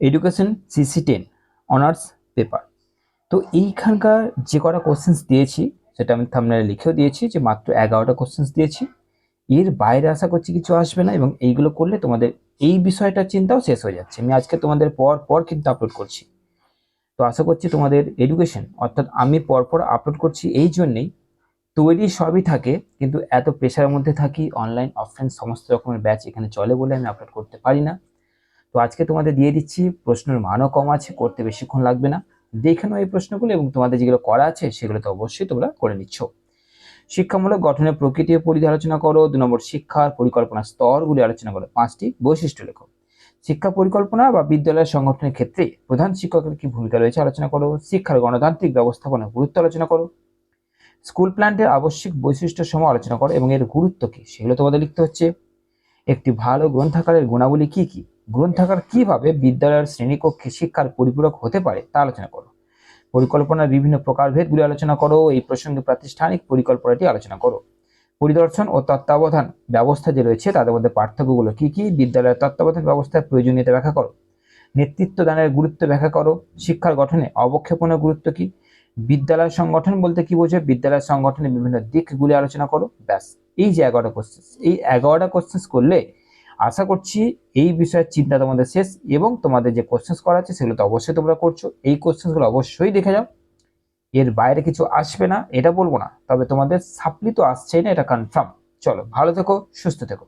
Education CC ten honours paper তো এইখানকার যে কটা কোশ্চেন্স দিয়েছি, সেটা আমি থামনারে লিখেও দিয়েছি যে মাত্র এগারোটা কোশ্চেন্স দিয়েছি। এর বাইরে আশা করছি কিছু আসবে না এবং এইগুলো করলে তোমাদের এই বিষয়টার চিন্তাও শেষ হয়ে যাচ্ছে। আমি আজকে তোমাদের পর পর কিন্তু আপলোড করছি। তো আশা করছি তোমাদের এডুকেশন অর্থাৎ আমি পরপর আপলোড করছি এই জন্যেই। তৈরি সবই থাকে, কিন্তু এত প্রেশারের মধ্যে থাকি অনলাইন অফলাইন সমস্ত রকমের ব্যাচ এখানে চলে বলে আমি আপলোড করতে পারি না। তো আজকে তোমাদের দিয়ে দিচ্ছি, প্রশ্নের মানও কম আছে, করতে বেশিক্ষণ লাগবে না। দেখে নাও এই প্রশ্নগুলো এবং তোমাদের যেগুলো করা আছে, সেগুলো তো অবশ্যই তোমরা করে নিচ্ছ। শিক্ষামূলক গঠনের প্রকৃতি ও পরিধি আলোচনা করো। দু নম্বর, শিক্ষার পরিকল্পনা স্তরগুলি আলোচনা করো। পাঁচটি বৈশিষ্ট্য লেখো। শিক্ষা পরিকল্পনা বা বিদ্যালয়ের সংগঠনের ক্ষেত্রে প্রধান শিক্ষকের কি ভূমিকা রয়েছে আলোচনা করো। শিক্ষার গণতান্ত্রিক ব্যবস্থাপনার গুরুত্ব আলোচনা করো। স্কুল প্ল্যান্টের আবশ্যিক বৈশিষ্ট্য সময় আলোচনা করো এবং এর গুরুত্ব কি, সেগুলো তোমাদের লিখতে হচ্ছে। একটি ভালো গ্রন্থাগারের গুণাবলী কি কি? গ্রন্থাগার কীভাবে বিদ্যালয়ের শ্রেণীকক্ষে শিক্ষার পরিপূরক হতে পারে তা আলোচনা করো। পরিকল্পনার বিভিন্ন প্রকারভেদগুলি আলোচনা করো, এই প্রসঙ্গে প্রাতিষ্ঠানিক পরিকল্পনাটি আলোচনা করো। পরিদর্শন ও তত্ত্বাবধান ব্যবস্থা যে রয়েছে, তাদের মধ্যে পার্থক্যগুলো কি কি? বিদ্যালয়ের তত্ত্বাবধান ব্যবস্থার প্রয়োজনীয়তা ব্যাখ্যা করো। নেতৃত্ব দানের গুরুত্ব ব্যাখ্যা করো। শিক্ষার গঠনে অবক্ষেপণের গুরুত্ব কি? বিদ্যালয় সংগঠন বলতে কি বোঝে? বিদ্যালয় সংগঠনের বিভিন্ন দিকগুলি আলোচনা করো। ব্যাস, এই যে এগারোটা কোশ্চেন এই এগারোটা কোশ্চেন করলে আশা করছি এই বিষয়ের চিন্তা তোমাদের শেষ এবং তোমাদের যে কোশ্চেন্স করা আছে সেগুলো তো অবশ্যই তোমরা করছ। এই কোশ্চেন্সগুলো অবশ্যই দেখে যাও। এর বাইরে কিছু আসবে না, এটা বলব না। তবে তোমাদের সাপ্লি তো আসছেই না, এটা কনফার্ম চলো, ভালো থেকো, সুস্থ থেকো।